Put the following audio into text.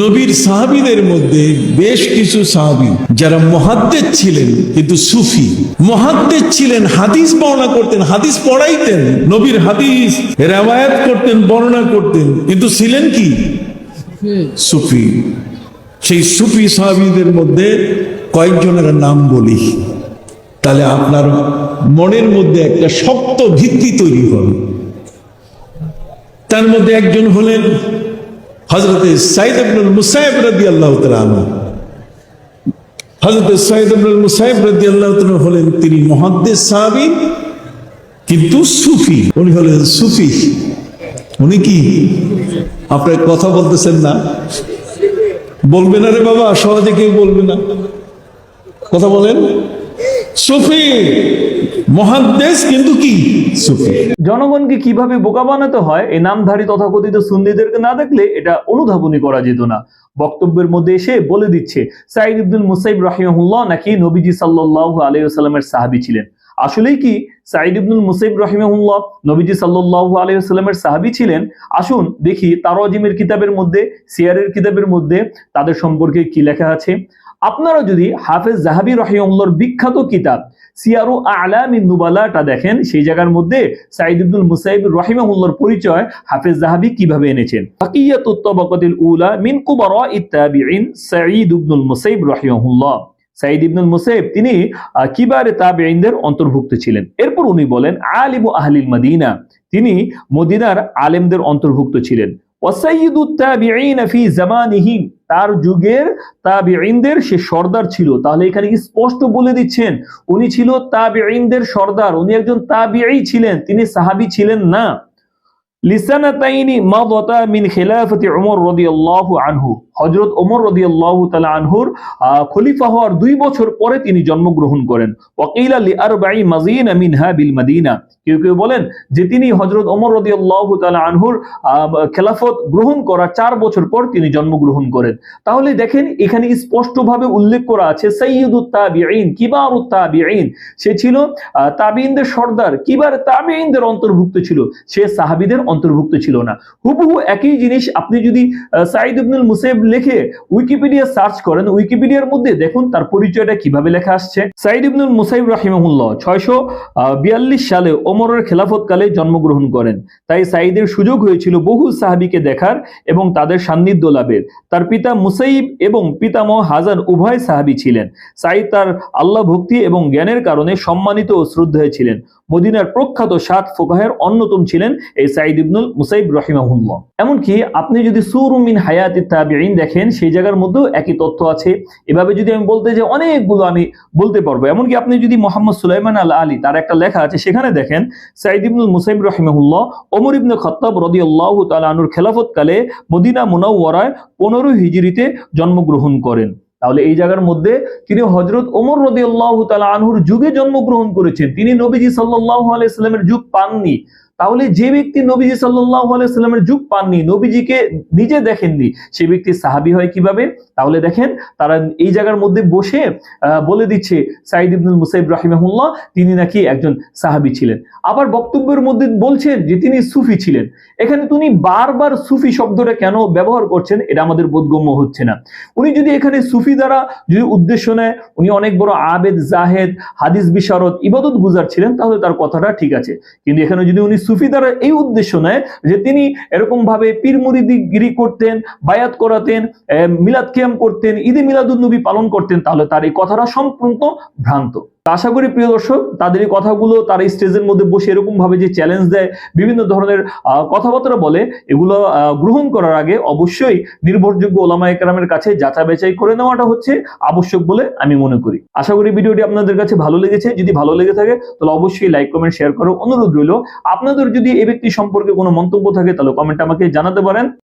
নবীর সাহাবিদের মধ্যে বেশ কিছু সাহাবী যারা মহাদ্দেদ ছিলেন, কিন্তু সুফি। মহাদ্দেদ ছিলেন, হাদিস বর্ণনা করতেন, হাদিস পড়াইতেন, নবীর হাদিস রেওয়ায়াত করতেন, বর্ণনা করতেন, কিন্তু ছিলেন কি? সুফি। সেই সুফি সাহাবিদের মধ্যে কয়েকজনের নাম বলি। তাহলে আপনার মনের মধ্যে একটা শক্ত ভিত্তি তৈরি হবে। তার মধ্যে একজন হলেন হজরত সাইদ আব্দুল মুসাইব রাদি আল্লাহ হজরত সাইদ আব্দুল মুসাইব রাদি আল্লাহ হলেন তিনি মহাদ্দেশ সাহাবি, কিন্তু সুফি। উনি হলেন সুফি। উনি কি? আপনার কথা বলতেছেন না। বলবে না রে বাবা, সহজে কেউ বলবে না। কথা বলেন। সুফি। মহাদ্দেশ কিন্তু কি? সুফি। জনগণকে কীভাবে বোকা বানাতে হয় এই নামধারী তথাকথিত সুন্নিদেরকে না দেখলে এটা অনুধাবনী করা যেত না। বক্তব্যের মধ্যে এসে বলে দিচ্ছে সাইদ ইবদুল মুসাইব রাহিমাহুল্লাহ নাকি নবীজি সাল্লাল্লাহু আলাইহি ওয়াসাল্লামের সাহাবী ছিলেন। আসলেই কি সাইদ ইবনুল মুসাইব রাহিমাহুল্লাহ নবীজি সাল্লাল্লাহু আলাইহি ওয়াসাল্লামের সাহাবী ছিলেন? আসুন দেখি তারাজিমের কিতাবের মধ্যে, সিয়ারের কিতাবের মধ্যে তাদের সম্পর্কে কি লেখা আছে। আপনারা যদি হাফেজ জাহাবি রহিমুল্লাহর বিখ্যাত কিতাব সিয়ারু আলামিন নুবালাটা দেখেন, সেই জায়গার মধ্যে সাইদ মুসাইব রহিমাহুল্লাহর পরিচয় হাফেজ জাহাবি কীভাবে এনেছেন। উলা মিন মুসাইব রহিমাহুল্লাহ। সাইদ ইবনুল মুসাইব তিনি কিবারে তাবেঈনদের অন্তর্ভুক্ত ছিলেন। এরপর উনি বলেন, আলিমু আহলিল মদিনা। তিনি মদিনার আলেমদের অন্তর্ভুক্ত ছিলেন। ওয়াসাইয়্যিদুত তাবিঈন ফি জামানিহি তার যুগের তাবিঈনদের সে সর্দার ছিল। তাহলে এখানে স্পষ্ট বলে দিচ্ছেন, উনি ছিল তাবিঈনদের সর্দার। উনি একজন তাবিঈ ছিলেন, তিনি সাহাবী ছিলেন না। লিসানাতাইনি মাদাতা মিন খিলাফতি উমর রাদিয়াল্লাহু আনহু। হযরত ওমর রাদিয়াল্লাহু তাআলা আনহুর খলিফা হওয়ার দুই বছর পরে তিনি জন্মগ্রহণ করেন। ওয়াকিলা লি আরবাই মাজিনা মিনহা বিল মদিনা কেউ কেউ বলেন যে তিনি হযরত ওমর রাদিয়াল্লাহু তাআলা আনহুর খেলাফত গ্রহণ করার চার বছর পর তিনি জন্মগ্রহণ করেন। তাহলে দেখেন এখানে স্পষ্টভাবে উল্লেখ করা আছে সৈয়দুত তাবিঈন কিবারুত তাবিঈন সে ছিল তাবিনদের সর্দার। কিবার তাবিঈনদের অন্তর্ভুক্ত ছিল? সে সাহাবিদের অন্তর্ভুক্ত ছিল না। হুবহু একই জিনিস, আপনি যদি সাইদ ইবনুল মুসাইব লিখে উইকিপিডিয়া সার্চ করেন। উইকিপিডিয়ার মধ্যে দেখুন, তার পরিচয়টা কীভাবে লেখা আসছে। সাইদ ইবনুল মুসাইব রাহিমাহুল্লাহ ছয়শো বিয়াল্লিশ সালে ওমরের খেলাফতকালে জন্মগ্রহণ করেন। তাই সাইদের সুযোগ হয়েছিল বহু সাহাবীকে দেখার এবং তাদের সান্নিধ্য লাভের। তার পিতা মুসাইব এবং পিতামহ হাজান উভয় সাহাবী ছিলেন। সাইদ তার আল্লাহ ভক্তি এবং জ্ঞানের কারণে সম্মানিত ও শ্রদ্ধায় ছিলেন। মদিনার প্রখ্যাত সাত ফোকাহের অন্যতম ছিলেন এই সাইদ ইবনুল মুসাইব রহিমাহুল্লাহ। এমনকি আপনি যদি সুরুমিন হায়াত তাবিঈন দেখেন, সেই জায়গার মধ্যেও একই তথ্য আছে। এভাবে যদি আমি বলতে যে অনেকগুলো আমি বলতে পারব। এমনকি আপনি যদি মোহাম্মদ সুলাইমান আল আলী, তার একটা লেখা আছে, সেখানে দেখেন সাইদ ইবনুল মুসাইব রহিমাহুল্লাহ, ওমর ইবনে খত্তাব রদিয়াল্লাহু তাআলা আনুর খেলাফতকালে মদিনা মুনাওয়ারায় পনেরো হিজরিতে জন্মগ্রহণ করেন। তাহলে এই জায়গার মধ্যে তিনি হজরত ওমর রদি আল্লাহ আনহুর যুগে জন্মগ্রহণ করেছেন। তিনি নবীজি সাল্লাহ আলাইস্লামের যুগ পাননি। তাহলে যে ব্যক্তি নবীজি সাল্লাহ যুগ পাননি, নবীজিকে নিজে দেখেননি, সে ব্যক্তি সাহাবি হয় কীভাবে? তাহলে দেখেন তারা এই জায়গার মধ্যে বসে বলে দিচ্ছে সাইদ ইবনুল মুসাইব রাহিমাহুল্লাহ, তিনি নাকি একজন সাহাবি ছিলেন। আবার বক্তব্যের মধ্যে বলছেন যে তিনি সুফি ছিলেন। এখানে তিনি বারবার সুফি শব্দটা কেন ব্যবহার করছেন, এটা আমাদের বোধগম্য হচ্ছে না। উনি যদি এখানে সুফি দ্বারা যদি উদ্দেশ্য নেয়, উনি অনেক বড় আবেদ, জাহেদ, হাদিস বিশারদ, ইবাদত গুজার ছিলেন, তাহলে তার কথাটা ঠিক আছে। কিন্তু এখানে যদি উনি সুফি দ্বারা এই উদ্দেশ্য নেয় যে তিনি এরকম ভাবে পীর মুরিদিগিরি করতেন, বায়াত করাতেন মিলাদ কেয়াম করতেন, ঈদে মিলাদুল নবী পালন করতেন, তাহলে তার এই কথাটা সম্পূর্ণ ভ্রান্ত। আশা করি প্রিয় দর্শক, তাদের এই কথাগুলো তারা স্টেজের মধ্যে বসে এরকম ভাবে যে চ্যালেঞ্জ দেয়, বিভিন্ন ধরনের কথাবার্তা বলে, এগুলো গ্রহণ করার আগে অবশ্যই নির্ভরযোগ্য ওলামা একরামের কাছে যাচাই বাছাই করে নেওয়াটা হচ্ছে আবশ্যক বলে আমি মনে করি। আশা করি ভিডিওটি আপনাদের কাছে ভালো লেগেছে। যদি ভালো লেগে থাকে, তাহলে অবশ্যই লাইক কমেন্ট শেয়ার করো অনুরোধ রইল। আপনাদের যদি এই ব্যক্তি সম্পর্কে কোনো মন্তব্য থাকে, তাহলে কমেন্ট আমাকে জানাতে পারেন।